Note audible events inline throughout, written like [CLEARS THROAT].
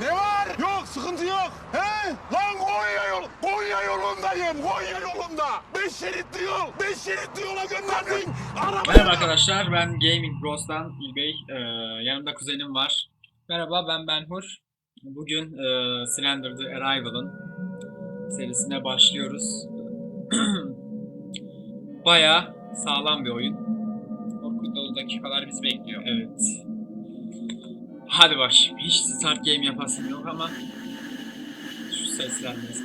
Ne var? Yok sıkıntı yok. He? Lan Konya yol. Konya yolundayım. Konya yolunda. Beş şeritli yol. Beş şeritli yola gönderdin. Araba. Merhaba arkadaşlar ben Gaming Bros'tan İlbey. Ee, yanımda kuzenim var. Merhaba ben Benhur. Bugün e, Slender The Arrival'ın serisine başlıyoruz. [CLEARS THROAT] Baya sağlam bir oyun. Korku dolu dakikalar bizi bekliyor. Evet. Hadi baş. Hiç start game yapasım yok ama şu sesler neyse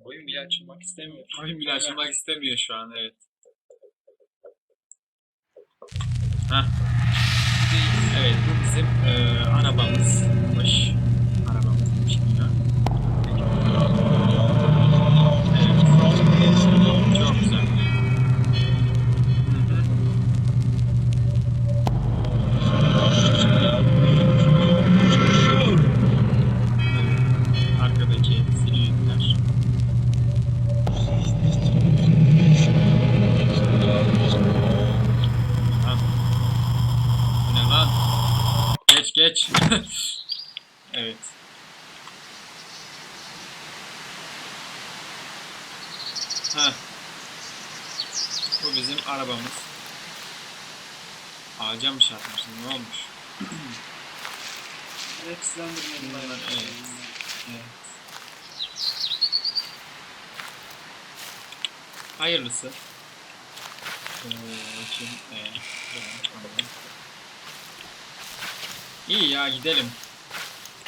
Oyun bile açılmak istemiyor. Oyun bile açılmak istemiyor şu an evet. Hah. Evet bu bizim eee arabamızmış. Arabamızmış ya. Evet. Çok güzel. Hı hı. Evet. Arkadaki silüetler. Lan. Bu ne lan? Geç geç. evet. Ha. Bu bizim arabamız. Ağaca mı çarpmışız? Ne olmuş? Evet hızlandırmayalım. Bunlar, evet. Evet. Hayırlısı. Ee, kim? Ee, tamam. İyi ya gidelim.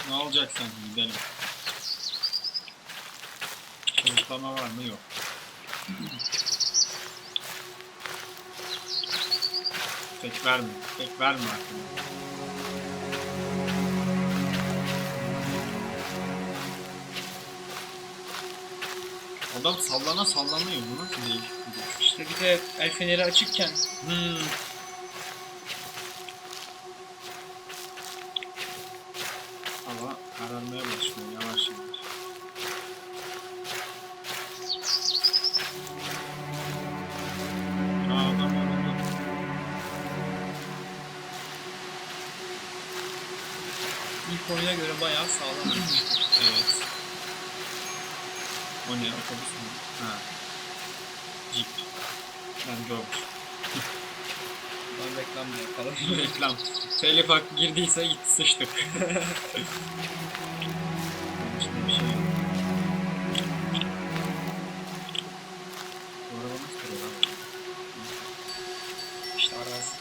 Ne olacak sanki gidelim. Kılıçlama var mı? Yok. Tek verme. Tek verme aklına. Adam sallana sallanıyor. Bu nasıl değil? İşte bir de el feneri açıkken Hmm. İlk oyuna göre bayağı sağlam. Evet. O ne otobüs mü? Ha. Jeep. Ben George. Ben reklam da yapalım. [LAUGHS] Reklam. Telif hakkı girdiyse git sıçtık. İşte bir şey yok. İşte arazi.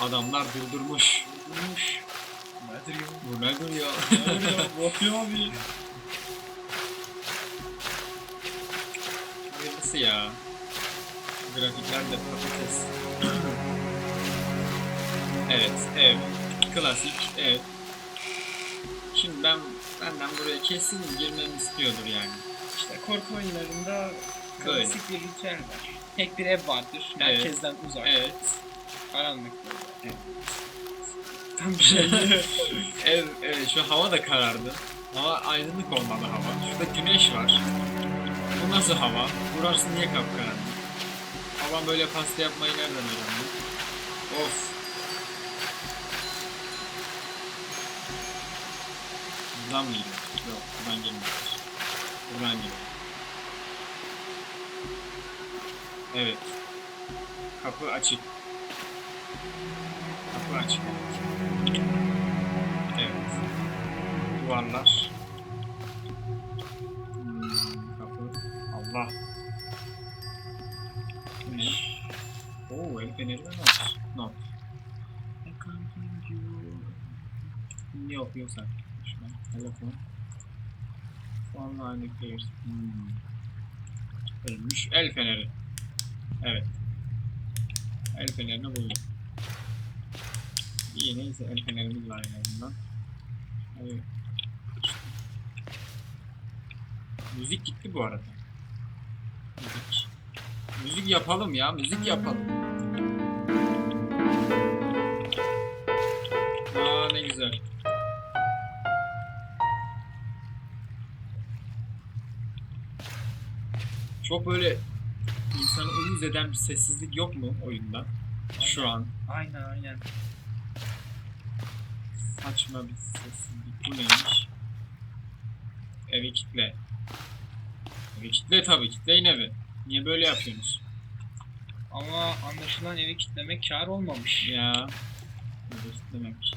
[LAUGHS] Adamlar durdurmuş. Durmuş. Nedir ya? Bu [LAUGHS] ne? Nedir ya? Bu yapıyor abi. Hayırlısı ya. Grafikler de patates. [CLEARS THROAT] evet, ev. Klasik ev. Şimdi ben benden buraya kesin girmemi istiyordur yani. İşte korku oyunlarında klasik bir ritüel var. Tek bir ev vardır. Merkezden uzak. Evet. Karanlık böyle. Tam bir şey. ev, evet şu hava da karardı. Hava aydınlık olmalı hava. Şurada güneş var. Bu nasıl hava? Burası niye kapkaranlık? Babam böyle pasta yapmayı nereden öğrendi? Of. Buradan mı gidiyor? Yok, buradan gelmiyor. Buradan geliyor. Evet. Kapı açık. Açık. Evet. Duvarlar. Hmm, kapı. Allah. Ne? Oo, el feneri var. No. Ne yapıyorsan? Şu an telefon. Online players. Hmm. Ölmüş el feneri. Evet. El fenerini buldum. İyi neyse el fenerimiz var en azından. Evet. Müzik gitti bu arada. Müzik. Müzik yapalım ya, müzik yapalım. Aa ne güzel. Çok böyle insanı uyuz eden bir sessizlik yok mu oyunda? Şu an. Aynen aynen. Saçma bir sessizlik. Bu neymiş? Evi kitle. Evi kitle tabii kitleyin evi. Niye böyle yapıyorsunuz? Ama anlaşılan evi kitlemek kar olmamış. Ya. Evi kitlemek.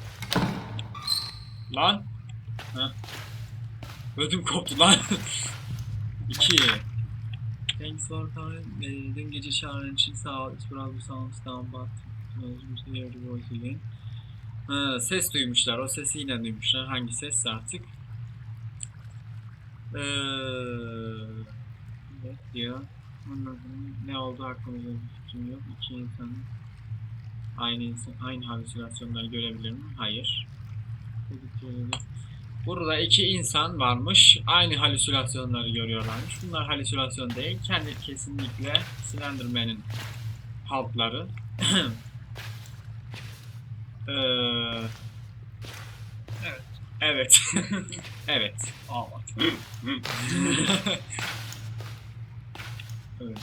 Lan. Heh. Ödüm koptu lan. [LAUGHS] İki. Thanks for time. Ee, Dün gece çağrın için sağ ol. It's probably sounds down but yeri voice again. Ha, ses duymuşlar. O sesi yine duymuşlar. Hangi sesse artık? Ee, ne diyor? Ne oldu hakkımızda bir fikrim yok. İki insan aynı insan aynı halüsinasyonları görebilir mi? Hayır. Burada iki insan varmış. Aynı halüsinasyonları görüyorlarmış. Bunlar halüsinasyon değil. Kendi kesinlikle Slenderman'in halkları. [CLEARS THROAT] Ee, Evet. evet. [LAUGHS] evet. Ağlat. [LAUGHS] Evet.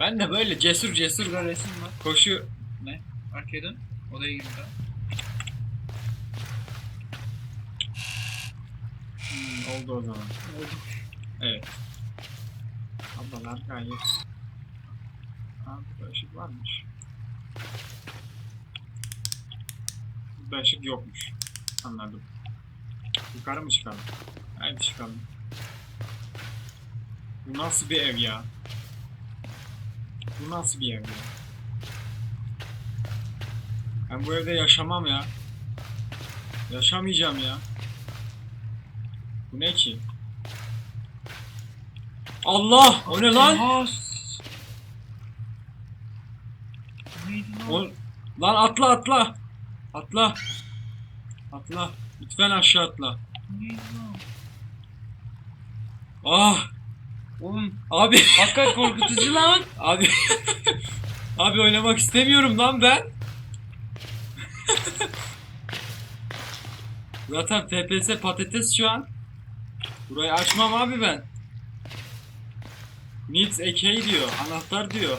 Ben de böyle cesur cesur Şurada resim var. koşu Arkaya dön. Odaya gir bir daha. Hmm, oldu o zaman. Oldu. Evet. Ablalar gayet... Burada ışık varmış. Burada ışık yokmuş. Anladım. Yukarı mı çıkalım? Haydi çıkalım. Bu nasıl bir ev ya? Bu nasıl bir ev ya? Ben bu evde yaşamam ya. Yaşamayacağım ya. Bu ne ki? Allah! O ne lan? Aa, s- Neydi lan? O... Lan atla atla! Atla! Atla! Lütfen aşağı atla. Ah! Oğlum Abi! hakikaten korkutucu [LAUGHS] lan. Abi! Abi oynamak istemiyorum lan ben. [LAUGHS] Zaten FPS patates şu an. Burayı açmam abi ben. Needs a key diyor. Anahtar diyor.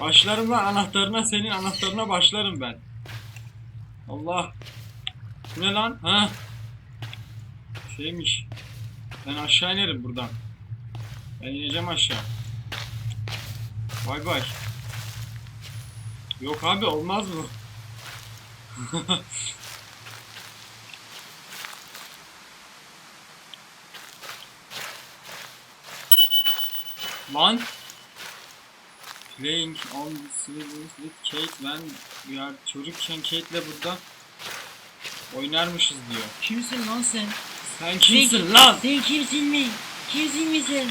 Başlarım lan anahtarına senin anahtarına başlarım ben. Allah. Bu ne lan? Ha? Şeymiş. Ben aşağı inerim buradan. Ben ineceğim aşağı. Bay bay. Yok abi olmaz mı? [LAUGHS] Lan. Playing on the servers with Kate we are çocukken Kate'le burada oynarmışız diyor. Kimsin lan sen? Sen kimsin lan? Sen kimsin mi? Kimsin mi sen? [LAUGHS]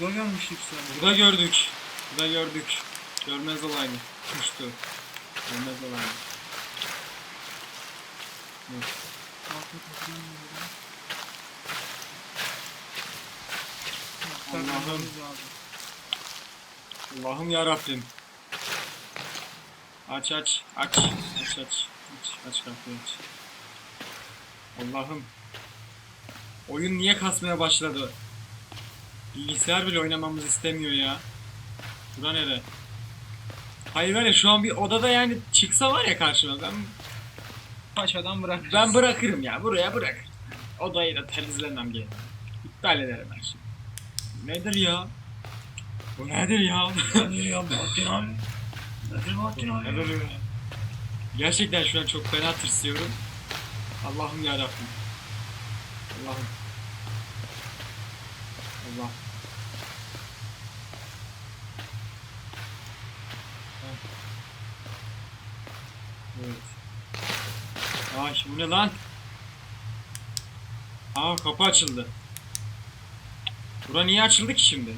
Burada gelmiştik sen. Burada gördük. Burada gördük. Görmez olaydı. Kuştu. Görmez olaydı. Evet. Allah'ım. Allah'ım ya Rabbim. Aç aç aç aç aç aç aç kapıyı aç. Allah'ım. Oyun niye kasmaya başladı? Bilgisayar bile oynamamızı istemiyor ya. Bura nere? Hayır var ya şu an bir odada yani çıksa var ya karşıma ben Paçadan bırak. ben bırakırım ya buraya bırak. Odayı da temizlemem gerekiyor. İptal ederim her şeyi. Nedir ya? Bu nedir ya? Nedir ya Bahattin abi? Nedir Bahattin abi? Nedir ya? Gerçekten şu an çok fena tırsıyorum. Allah'ım ya Allah'ım. Allah. Evet. Ay bu ne lan? Aa kapı açıldı. Bura niye açıldı ki şimdi?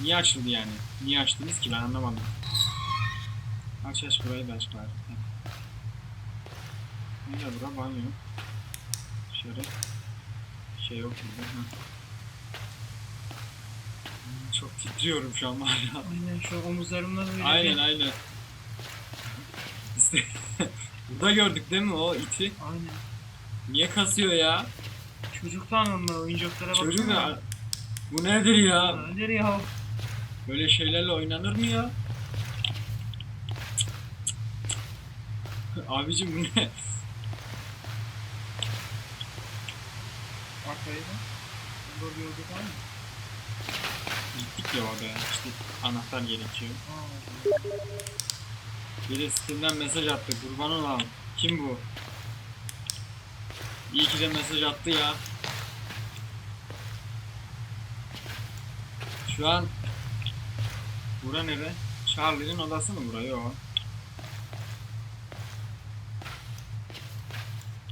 Niye açıldı yani? Niye açtınız ki ben anlamadım. Aç aç burayı da aç bari. Nerede bura banyo? Dışarı. Şey yok burada. Heh. Hmm, Çok titriyorum şu an ya. Aynen şu omuzlarımda böyle Aynen bir- aynen. İşte [LAUGHS] burada gördük değil mi o iti? Aynen. Niye kasıyor ya? Çocuktan onlar oyuncaklara baksana. Çocuk ya. Bu nedir ya? Nedir ya? Böyle şeylerle oynanır mı ya? Abicim bu ne? Arkaya da. Burada bir yolda var mı? Gittik ya orada işte anahtar gerekiyor. Biri Steam'den mesaj attı kurban olam. Kim bu? İyi ki de mesaj attı ya. Şu an Bura nere? Charlie'nin odası mı bura? Yok.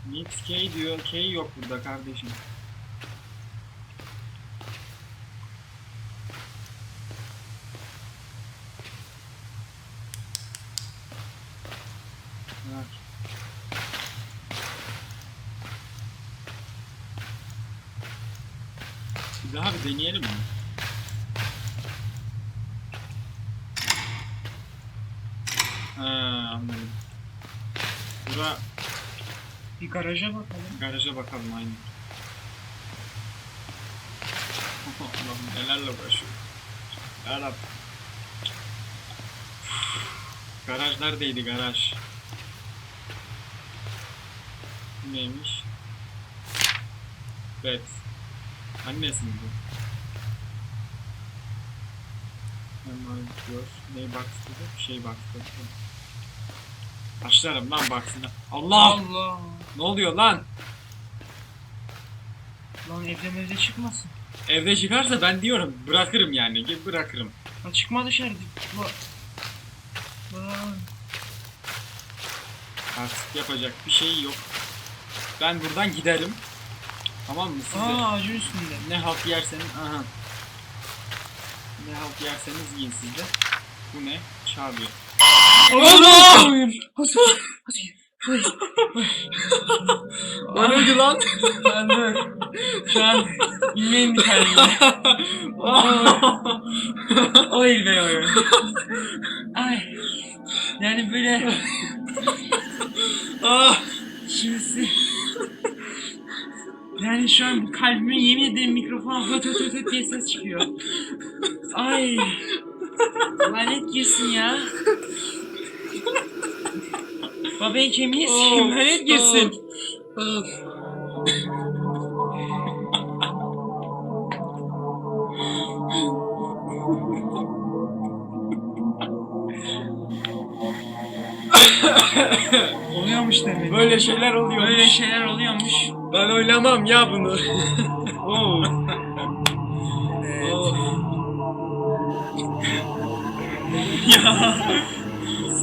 Meet K diyor. K yok burada kardeşim. Bir daha bir deneyelim mi? Ha anladım. Bura Bir garaja bakalım. garaja bakalım aynı. Allah'ım nelerle uğraşıyor. Yarab. Garaj neredeydi garaj? Bu neymiş? Bet. Annesi mi bu? Hemen diyor. Ney box dedi? Şey box dedi. Başlarım lan box'ına. Allah! Allah. Ne oluyor lan? Lan evden evde çıkmasın. Evde çıkarsa ben diyorum bırakırım yani. Gel bırakırım. Lan çıkma dışarı. Bak. Lan. Artık yapacak bir şey yok. Ben buradan giderim. Tamam mı size? Aa ağacın üstünde. Ne halt yerseniz aha. Ne halt yerseniz yiyin siz de. Bu ne? Çağırıyor. Allah! Hadi. Hadi. O neydi lan? Ben de şu an bilmeyin bir o el be oyun. Ay. Yani böyle ah! kimisi yani şu an kalbimin yemin ederim mikrofona höt höt höt höt diye ses çıkıyor. Ay. Lanet girsin ya. Babayın kemiği sikeyim lanet girsin. Oluyormuş demek. Böyle şeyler oluyor. Böyle şeyler oluyormuş. Ben oynamam ya bunu. [LAUGHS] Oo. Evet. Oh. ya.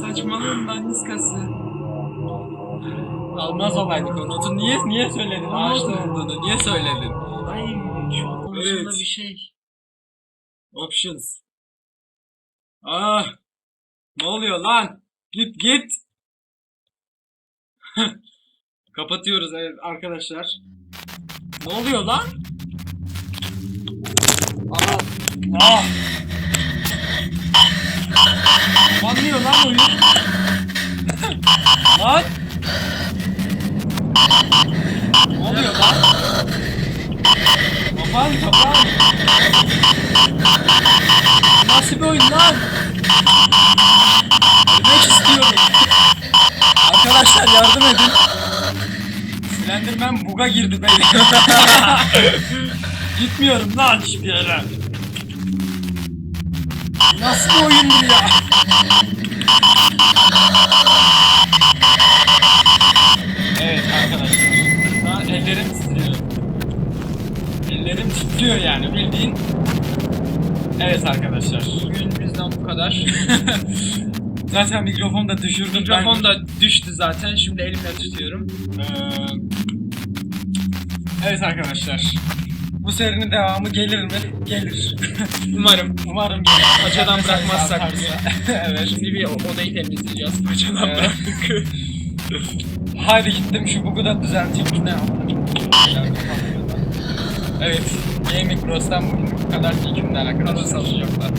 Saçmalığın daniskası. Almaz olaydık o notu. Niye niye söyledin? Ağaçta olduğunu niye söyledin? Ay şu an konusunda Evet. bir şey. Options. Ah. Ne oluyor lan? Git git. [LAUGHS] Kapatıyoruz evet arkadaşlar. Ne oluyor lan? Aa. Ah. Kapanmıyor lan oyun. [LAUGHS] lan. Ne oluyor lan? Kapan kapan. Nasıl bir oyun lan? Ölmek istiyorum. Arkadaşlar yardım edin. Slenderman buga girdi beyler. Gitmiyorum lan hiçbir yere. Nasıl bir oyundur ya? Evet arkadaşlar. Şu an ellerim titriyor. Ellerim titriyor yani bildiğin. Evet arkadaşlar. Bugün bizden bu kadar. [LAUGHS] Zaten mikrofonu da düşürdüm. Mikrofon da düştü zaten. Şimdi elimle tutuyorum. Ee, evet arkadaşlar. Bu serinin devamı gelir mi? Gelir. [LAUGHS] Umarım. Umarım gelir. Paçadan bırakmazsak bizi. [LAUGHS] evet. Şimdi bir odayı temizleyeceğiz. Paçadan Evet. bıraktık. Haydi gittim şu bugu da düzelteyim. Ne yapalım? Evet. Gaming Bros'tan bu kadar. Arkadaşlar. Nasıl alacaklar?